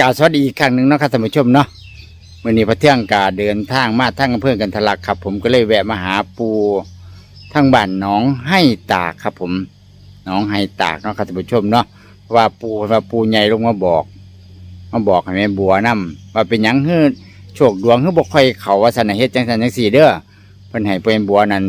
กาสวัสดีอีกครั้งหนึ่งเนาะครับท่านผู้ชมเนาะวันนี้พระเที่ยงกาเดินทางมาทั้งอำเภอกันทะลักครับ ผมก็เลยแวะมาหาปูทั้งบ้านหน้องให้ตากครับ ผมหน้องให้ตากเนาะครับท่านผู้ชมเนาะเพราะว่าปูว่าปูใหญ่ลงมาบอก มาบอกให้แม่บัวนํว่าเป็นหยังฮือโชคดวงฮือบ่ค่อยเขาว่าสันะเฮ็ดจังสันจังสี่เด้อเพิ่นให้เป็นบัวนั้น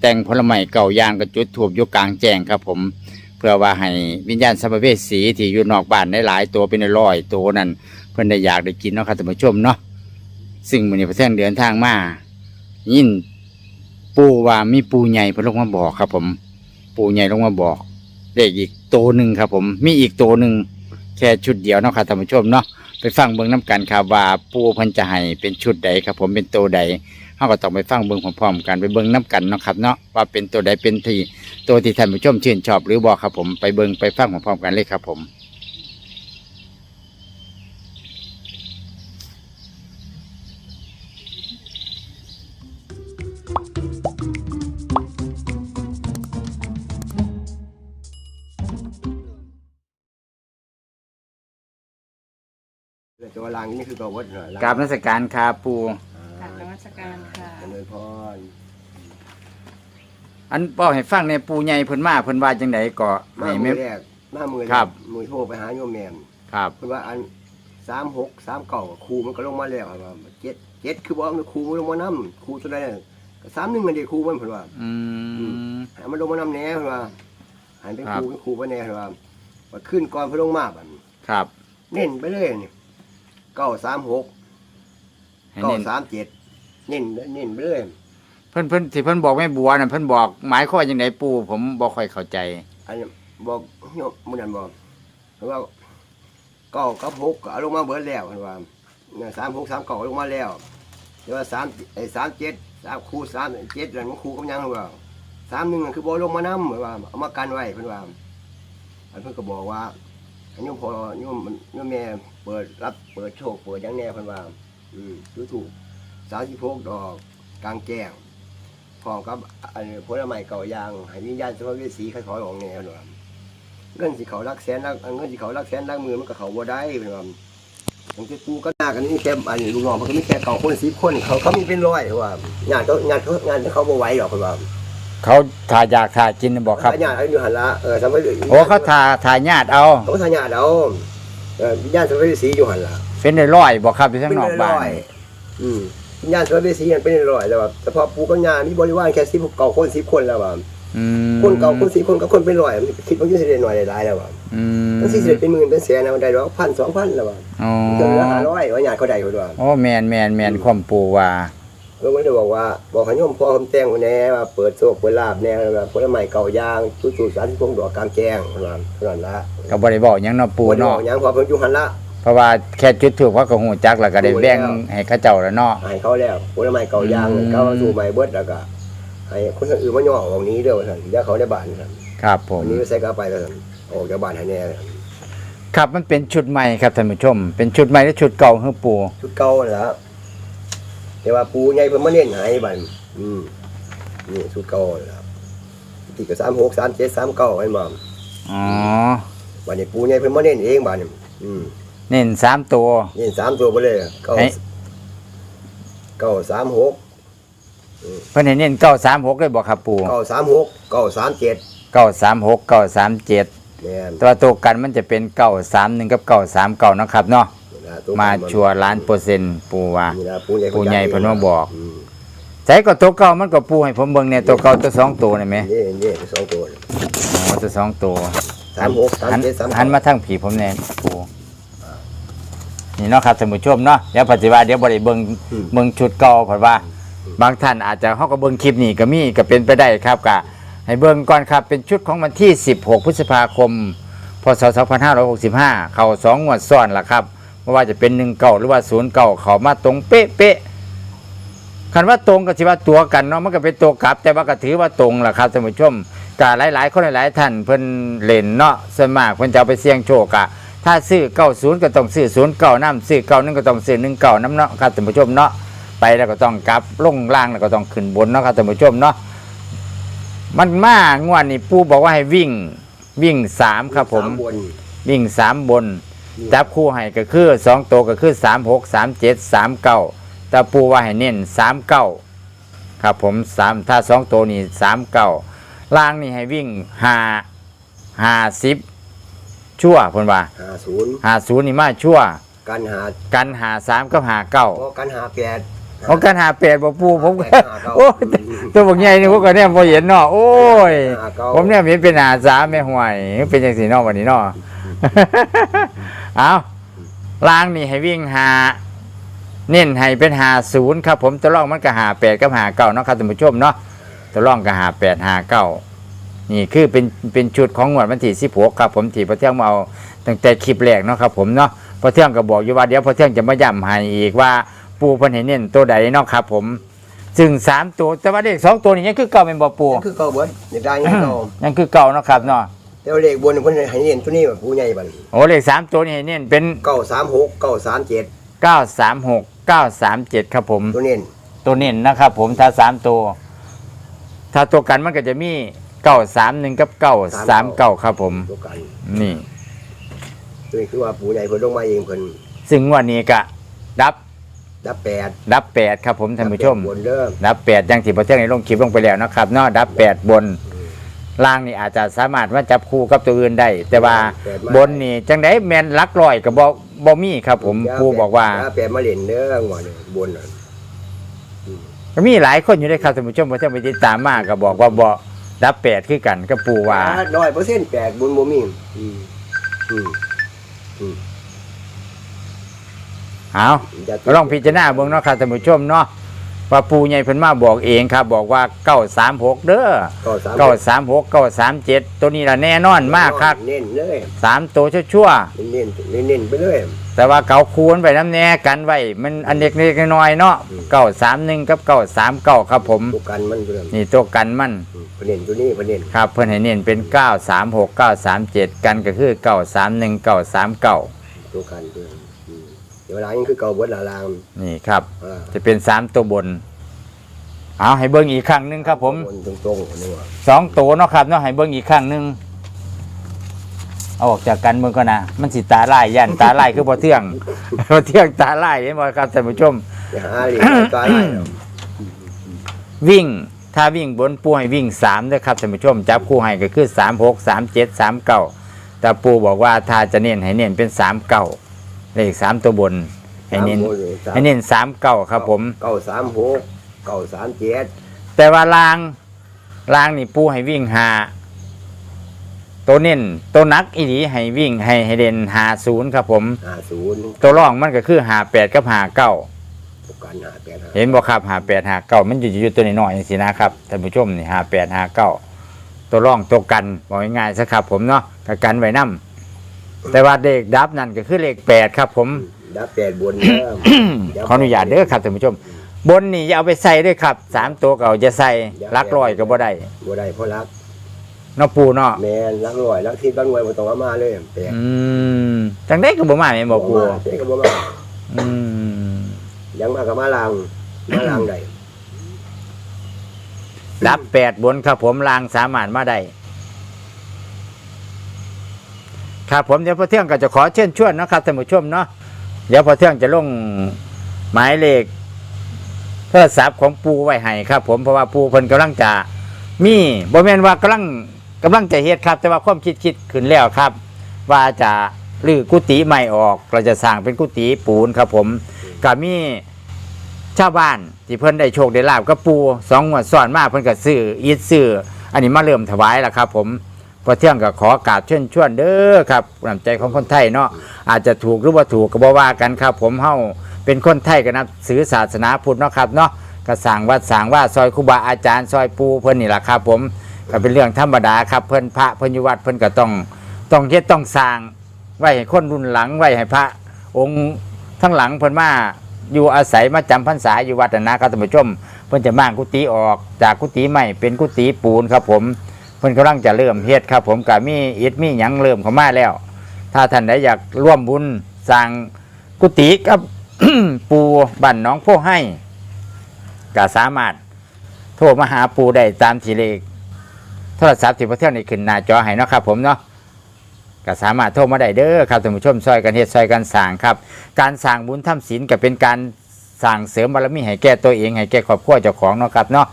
แต่งผลไม้เก่าย่างกระจุดถูกอยู่กลางแจ้งครับ ผม เพื่อว่าให้วิญญาณสัมภเวสีที่อยู่นอกบ้านได้หลายตัวเป็นร้อยตัวนั้นเพิ่นได้อยากได้กินเนาะครับท่านผู้ชมเนาะซึ่งมื้อนี้พระเที่งเดินทางมายินปูว่ามีปูใหญ่เพิ่นลงมาบอกครับ ผม ปูใหญ่ลงมาบอกเลขอีกตัวหนึ่งครับผม มีอีกตัวหนึ่งแค่ชุดเดียวเนาะครับท่านผู้ชมเนาะไปฟังเบิ่งน้กันครับว่าปูพิ่นจะให้เป็นชุดใดครับ ผมเป็นตัวใด เฮาก็ต้องไปฟังเบิ่งพร้อมๆกันไปเบิ่งน้กันเนาะครับเนาะว่าเป็นตัวใดเป็นที่ตัวที่ท่านผู้ชมชื่นชอบหรือบอกครับผมไปเบิงไปฟังพร้อมๆกันเลยครับผมตัวลังนี่คือตัววัดหน่อยกราบนมัสการคาปูกราบนมัส การค่ะเจริญพรอันบอกให้ฟังในปูใหญ่เพิ่นมาเพิ่นว่าจังไดก็มาให้มืแม่ อแรกมามือแรกครับ มือโทรไปหาโยมแมนครับ เพิ่นว่าอันสามหกสามเก่าครูมันก็ลงมาแล้วว่าเจ็ดเจ็ดคือบอกว่าครูมันลงมานํครูตัวใดน่ะก็สามหนึ่งมันเดียวครูมันเพิ่นว่า อืม ให้มันลงมานํแหน่เพิ่นว่าใหายเป็นครัคบรูเป็นครูไปแหน่เพิ่นว่าว่าขึ้นก่อนเพิ่นลงมาบัดครับเน้นไปเลยนี่เก้าสามหกให้เก้าเน้นสามเจ็ด เน้นเน้นไปเลยเพิ่นเพิ่นที่เพิ่นบอกแม่บัวน่ะเพิ่นบอกหมายความว่าจังไดปูผมบ่ค่อยเข้าใจ อันนี้บอกโยมมื้อนั้นบอกเพิ่นว่าเก้ากับหกก็เอาลงมาเบิดแล้วเพิ่นว่าเนี่ยสามหกสามเก้าเอาลงมาแล้วแต่ว่าสามไอ้สามเจ็ดสามครูสามเจ็ดนั่นมันครูกับหยังเพิ่นว่าสามหนึ่งนั่นคือบ่ลงมานำเพิ่นว่าเอามากันไว้เพิ่นว่าอันเพิ่นก็บอกว่าอันโยมพอโยมโยมแม่เปิดรับเปิดโชคเปิดหยังแน่เพิ่นว่า อืมดูถูก สามสิบหกดอกกลางแจ้งพร้อมกับอันนี้ผลไม้เก่ายางให้วิญญาณสภาพเวสีค่อยๆออกแนวหน่อยเงินสิเขารักแสนรักเงินสิเขารักแสนรักหมือมันก็เขาบ่ได้เพิ่นว่าบางทีกูก็หน้ากันนี่แค่อันนี้ลูกน้องมันก็มีแค่เก่าคนสิบคนเขาเขามีเป็นร้อยว่าญาติเขาญาติเขางานเขาบ่ไหวหรอกเพิ่นว่าเขาทาอยากทากินน่ะบอกครับญาติเขาอยู่หั่นละเออสมัยโอ้เขาทาทาญาติเอาเขาทาญาติเอาเออวิญญาณสภาพเวสีอยู่หั่นละเป็นได้ร้อยบอกครับที่ข้างนอกบ้านเป็นร้อยๆอืม วิญญาณสวเวสีมันเป็นร้อยแล้วว่าแต่พอปูกับญามีบริวารแค่สิบเก่าคนสิบคนแล้วว่าอืมคนเก่าคนสิบคนกับคนเป็นร้อยมันคิดว่าจะได้หน่อยได้หลายแล้วว่าอืมมันสิได้เป็นหมื่นเป็นแสนนะมันได้ดอกพันสองพันแล้วว่าอ๋อเดือนละห้าร้อยว่าญาติเขาได้คนว่าโอ้แมนแมนแมนความปูว่าเมื่อวันได้บอกว่าบอกให้โยมพ่อคำแจ้งคนแน่ว่าเปิดโชคเปิดลาบแน่ว่าผลไม้เก่ายางตู้ตู้สารที่พงดอกกลางแจ้งเท่านั้นเท่านั้นละก็บริบอกหยังเนาะปูบ่ได้บเนาะอกหยังพอเพิ่นอยู่หันละ เพราะว่าแค่จุดถูกว่าก็หูจักแล้วก็ได้แบ่งให้เข้าเจ้าแล้วเนาะให้เขาแล้วผลไม้เก่ายางอืมเขาสู่ใหม่เบิดแล้วก็ให้คนอื่นมาย่อออกนี้เด้อว่าซั่นเดี๋ยวเขาได้บ้านซั่นครับผมอันนี้ใส่กระไปแล้วซั่นออกจากบ้านให้แน่ครับมันเป็นชุดใหม่ครับท่านผู้ชม เป็นชุดใหม่และชุดเก่าคือปูชุดเก่านั่นล่ะแต่ว่าปูใหญ่เพิ่นมาเน้นให้บัดอืมนี่ชุดเก่านั่นล่ะที่ก็36 37 39ให้มาอ๋อบัดนี้ปูใหญ่เพิ่นมาเน้นเองบัดนี้อืม เน้นสามตัวเน้นสามตัวไปเลยเก้าให้ เก้าสามหกเพิ่นให้เน้นเก้าสามหกเลยบอกครับปูเก้าสามหกเก้าสามเจ็ดเก้าสามหกเก้าสามเจ็ดแม่นตัวตัวกันมันจะเป็นเก้าสามหนึ่งกับเก้าสามเก้านาะครับเนาะนี่ล่ะตัวมาชัวร์ล้านเปอร์เซ็นต์ปูว่า นี่ล่ะปูใหญ่ปูใหญ่เพิ่นมาบอกมใช้ก็ตัวเก่ามันก็ปูให้ผมเบิ่งเนี่ยตัวเก่าตัวสองตัวนี่ไหมนี่นี่สองตัวอ๋อตัวสองตัว สามหกสามหันเจ็ดสามหันมาทั้งผีผมแน่ปู นี่เนาะครับท่านผู้ชมเนาะเดี๋ยวปัจจุบันเดี๋ยวบริเบิงเบิงชุดเก่าเพราะว่า บางท่านอาจจะเขาก็เบิงคลิปนี้ก็มีก็เป็นไปได้ครับกะให้เบิงก่อนครับเป็นชุดของวันที่ 16 พฤษภาคม พศ 2565 เข้าสองงวดซ้อนละครับไม่ว่าจะเป็น1เก่าหรือว่า0เก่าเขามาตรงเป๊ะเป๊ะๆคันว่าตรงก็สิว่าตัวกันเนาะมันก็เป็นตัวกลับ แต่ว่าก็ถือว่าตรงล่ะครับท่านผู้ชมกะหลาย ๆ คนหลาย ๆ ท่านเพิ่นเล่นเนาะส่วนมากเพิ่นจะเอาไปเสี่ยงโชคกะ ถ้าซื้อเก้าศูนย์ก็ต้องซื้อศูนย์เก้าน้ำซื้อเก้านึงก็ต้องซื้อหนึ่งเก้าน้ำเนาะครับท่านผู้ชมเนาะไปแล้วก็ต้องกลับลงล่างแล้วก็ต้องขึ้นบนเนาะครับท่านผู้ชมเนาะมันมากงวดนี้ปู่บอกว่าให้วิ่งวิ่งสามครับผม สาบนวิ่งสามบน จับคู่ให้ก็คือสองตัวก็คือสามหกสามเจ็ดสามเก้าแต่ปูว่าให้เน้นสามเก้าครับผมสามถ้าสองตัวนี่สามเก้าล่างนี่ให้วิ่งห้าห้าสิบ ชั่วเพิ่นว่าหาศูนย์ห้าศูนย์นี่มาชั่ว กันหากันหาสามกับหาเก้าเพราะกันหาแปดเพราะกันหาแปดบ่ปูผมก็หาเก้า โอ้ยตัวบักใหญ่นี่ผมก็เนี่ยพอเห็นเนาะโอ้ย หาเก้าผมเนี่ยเห็นเป็นหาสามแม่ห่วย เป็นจังสีเนอกวันนี้เนาะเอาล้างนี่ให้วิ่งหา เน้นให้เป็นหาศูนย์ครับ ผมตัวร่องมันก็หาแปดกับหาเก้าเนาะครับท่านผู้ชมเนาะตัวร่องก็หาแปดหาเก้า นี่คือเป็นเป็นชุดของงวดวันที่สิบหกครับผมที่พระเที่ยงมาเอาตั้งแต่คลิปแรกเนาะครับผมเนาะพระเที่ยงก็บอกอยู่ว่าเดี๋ยวพระเที่ยงจะมาย้ำให้อีกว่าปูเพิ่นให้เน้นตัวใดเนาะครับผมซึ่งสามตัวแต่ว่าเด็กสองตัวนี่ยังคือเก่าเป็นบ่ปูนั่นคือเก่าเบิดอยากได้ยังเก่ายังคือเก่าเนาะครับเนาะแต่ว่าเลขบนเพิ่นให้เห็นตัวนี้แบบผู้ใหญ่บัดโอ้เลขสามตัวนี่ให้เน้นเป็นเก้าสามหกเก้าสามเจ็ดเก้าสามหกเก้าสามเจ็ดครับผมตัวเน้นตัวเน้นนะครับผมถ้าสามตัว ถ้าตัวกันมันก็จะมี เก้าสามหนึ่งกับเก้าสามเก้าครับผม ตัวกันนี่ตัวนี้คือว่าผู้ใหญ่เพิ่นลงมาเองเพิ่นซึ่งงวันนี้ก็ดับดับแปดดับแปดครับผมท่านผู้ชม บนเริ่มดับแปดอยังที่ประเทศในลงคลิปลงไปแล้วนะครับเนาะดับแปดบนล่างนี่อาจจะสามารถมาจับคู่กับตัวอื่นได้ แต่ว่าแปดมาบนนี่จังไดแมนหลักลอยกับบอบอมี่ครับ ผมครูบอกว่าดับแปดมาเล่นเด้อหัวนี่บนน่ะก็มีหลายคนอยู่ในครับท่านผู้ชมพระเจ้าไปติดตามมากก็บอกว่าบ่ ดับแปดคือกันก็ปูว่าร้อยเปอร์เซ็นต์แปดบนบ่มีอืมอืมอืมเอาอย่าก็ลองพิจารณาเบิ่งเนาะครับท่านผู้ชมเนาะ ว่าปูใหญ่เพิ่นมาบอกเองครับ บอกว่าเก้าสามหกเด้อเก้าสามเก้าสามหกเก้าสามเจ็ดตัวนี้ละแน่นอนมากครับเน้นเลยสามตัวชั่วเน้นเน้นเน้นไปเลย ๆแต่ว่าเก่าคูณไปน้ำแน่กันไว้มันอันเล็กๆน้อยๆเนาะอืม เก้าสามหนึ่งกับเก้าสามเก้าครับผม ตัวกันมันเริ่มนี่ตัวกันมันอืมเพิ่นเน้นตัวนี้เพิ่นเน้นครับเพิ่นให้เน้นเป็นเก้าสามหกเก้าสามเจ็ดกันก็คือเก้าสามหนึ่งเก้าสามเก้าตัวกันเพิ่นอืม เดี๋ยวเวลายังคือเก่าเบิดละลางนี่ครับ อ่าจะเป็นสามตัวบน เอาให้เบิ้งอีกครั้งหนึ่งครับผมบนตรงๆอันนี้ว่าสองตัวเนาะครับเนาะให้เบิ้งอีกครั้งหนึ่งเอาออกจากกันเบิ้งก่อนนะมันสิตาลายยันตาลายคือพอเที่ยงพอเที่ยงตาลายเห็นบ่ครับท่านผู้ชม อย่าหาเหรียญตาได้แล้ววิ่ง ถ้าวิ่งบนปูให้วิ่งสามด้วยครับท่านผู้ชม จับคู่ให้ก็คือสามหกสามเจ็ดสามเก้าแต่ปูบอกว่าถ้าจะเน้นให้เน้นเป็นสามเก้า เลขสามตัวบน ให้เน้นสามให้เน้นสามเก้าครับผม เก้าสามหกเก้าสามเจ็ดแต่ว่าลางลางนี่ปูให้วิ่งหาตัวเน้นตัวนักอีหลีให้วิ่งให้ให้เด่นหาศูนย์ครับผม ห้าศูนย์ตัวร่องมันก็คือหาแปดกับหาเก้าตัวกันห้าแปดห้าเห็นบ่ครับหาแปดหาเก้ามันอยู่อยู่ตัวน้อยๆอย่างสินะครับท่านผู้ชมนี่หาแปดหาเก้าตัวร่องตัวกันบอกง่ายๆซะครับผมเนาะก็กันไว้นํ แต่ว่าเด็กดับนั่นก็คือเลขแปดครับผม ดับแปดบนเริ่มขออนุญาตเด้อครับท่านผู้ชม บนนี่อย่าเอาไปใส่ด้วยครับสามตัวเก่าจะใส่ลักลอยก็บ่ได้บ่ได้เพราะรัก เนาะปูเนาะแมนรักลอยรักที่บ้านรวยบ่ต้องเอามาเลยแปดอืมจังได้ก็บ่มาแม่นบ่ปูมาเจ๊ก็บ่มาอืมยังมากับมาลางมาลางได้ดับแปดบนครับผมลางสามารถมาได้ ครับผมเดี๋ยวพอเที่ยงก็จะขอเชิญชวนนะครับท่านผู้ชมเนาะเดี๋ยวพอเที่ยงจะลงหมายเลขโทรศัพท์ของปูไว้ให้ครับ ผมเพราะว่าปูเพิ่นกำลังจะมีบ่แม่นว่ากำลังกำลังจะเฮ็ดครับ แต่ว่าความคิดคิดขึ้นแล้วครับ ว่าจะรื้อกุฏิใหม่ออก เราจะสร้างเป็นกุฏิปูนครับ ผมก็มีชาวบ้านที่เพิ่นได้โชคได้ลาบกับปูสองงวดซ้อนมาเพิ่นก็ซื้ออีทซื้ออันนี้มาเริ่มถวายแล้วครับ ผม พอเที่ยงก็ขอกราบเชิญชวนเด้อครับน้ำใจของคนไทยเนาะอาจจะถูกหรือว่าถูกก็บ่ว่ากันครับ ผมเฮาเป็นคนไทยก็นับถือศาสนาพุทธเนาะครับเนาะก็สร้างวัดสร้างว่าซอยครูบาอาจารย์ซอยปูเพิ่นนี่แหละครับผมก็เป็นเรื่องธรรมดาครับเพิ่นพระเพิ่นอยู่วัดเพิ่นก็ต้องต้องเฮ็ดต้องสร้างไว้ให้คนรุ่นหลังไว้ให้พระ องค์ทั้งหลังเพิ่นมาอยู่อาศัยมาจำพรรษาอยู่วัดนะนะครับท่านผู้ชม เพิ่นจะมางกุฏิออกจากกุฏิใหม่เป็นกุฏิปูนครับผม เพิ่นกำลังจะเริ่มเฮ็ดครับ ผมก็มีอิฐมีหยังเริ่มเข้ามาแล้ว ถ้าท่านใดอยากร่วมบุญสร้างกุฏิกับ ปูบ้านน้องโพให้ก็สามารถ โทรมาหาปูได้ตามที่เลขโทรศัพท์ที่พระเที่ยวนี่ขึ้นหน้าจอให้เนาะครับ ผมเนาะกก็สามารถโทรมาได้เด้อครับท่านผู้ชมซอยกันเฮ็ดซอยกันสร้างครับ การสร้างบุญทำศีลก็เป็นการสร้างเสริมบารมีให้แก่ตัวเองให้แก่ครอบครัวเจ้าของเนาะครับเนาะ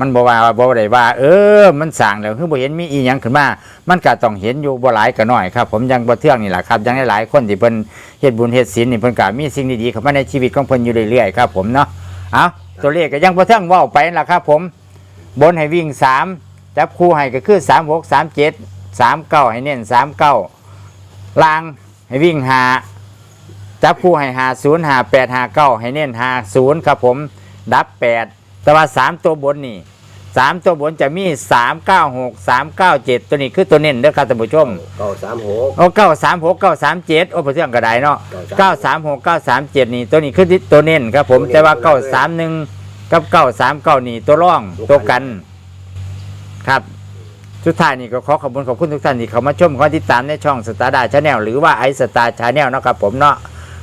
มันบ่ว่าบ่ได้ว่า เออ มันสร้างแล้วคือบ่เห็นมีอีหยังขึ้นมา มันก็ต้องเห็นอยู่บ่หลายก็น้อยครับ ผมยังบ่เทื่องนี่แหละครับ ยังหลายๆคนที่เพิ่นเฮ็ดบุญเฮ็ดศีลนี่เพิ่นก็มีสิ่งดีๆเข้ามาในชีวิตของเพิ่นอยู่เรื่อยๆครับ ผมเนาะเอาตัวเลขก็ยังบ่เทื่องเว้าไปนั่นล่ะครับ ผม บนให้วิ่งสามจับคู่ให้ก็คือสามหกสามเจ็ดสามเก้าให้เน้นสามเก้าลางให้วิ่งหาจับคู่ให้หาศูนย์หาแปดหาเก้าให้เน้นหาศูนย์ครับผม ดับแปด แต่ว่าสามตัวบนนี่สามตัวบนจะมีสามเก้าหกสามเก้าเจ็ดตัวนี้คือตัวเน้นเด้อครับท่านผู้ชมเก้าสามหกโอ้เก้าสามหกเก้าสามเจ็ดโอ้พอเที่ยงกระไดเนาะเก้าเก้าสามหกเก้าสามเจ็ดนี่ตัวนี้คือตัวเน้นครับผมตัวเน้นแต่ว่าตัวเก้าเน้นสามหนึ่งกับเก้าสามเก้านี่ตัวร่องตัตัววกักันนครับสุดท้ายนี่ก็ขอขอบคุณขอบคุณทุกท่านที่เข้ามาชมขอติดตามในช่องสตาร์ดาชาแนลหรือว่าไอสตาร์ชาแนลนาะครับผมเนาะ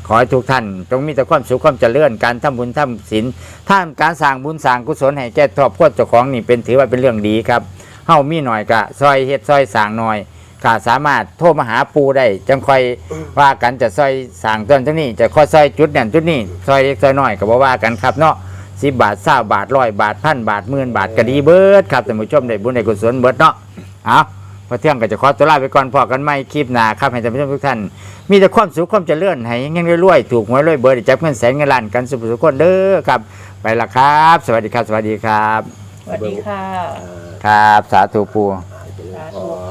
ขอให้ทุกท่านจงมีแต่ความสุขความเจริญการทำบุญทำศีลท่านการสร้างบุญสร้างกุศลให้แก่ครอบครัวเจ้าของนี่เป็นถือว่าเป็นเรื่องดีครับเฮามีหน่อยกะซอยเฮ็ดซอยสร้างหน่อยก็สามารถโทรมาหาปูได้จังค่อยว่ากันจะซอยสร้างต้นจังนี้จะค่อยซอยจุดนั่นจุดนี้ซอยเล็กซอยน้อยก็บ่ว่ากันครับเนาะสิบบาทเศร้าบาทร้อยบาทพันบาทหมื่นบาทก็ดีเบิดครับท่านผู้ชมได้บุญได้กุศลเบิดเนาะเอา พอเที่ยงก็จะขอตัวลาไปก่อนพอกันไม่คลิปหน้าครับ ให้ท่านผู้ชมทุกท่าน มีแต่ความสุขความเจริญให้เงี้ยรวยๆถูกหวยรวยเบอร์ได้จับเงินแสนเงินล้านกันสุขสุขคนเด้อครับ ไปละครับ สวัสดีครับ สวัสดีครับ สวัสดีค่ะอ่าครับ สาธุปูเจริญสาพธุร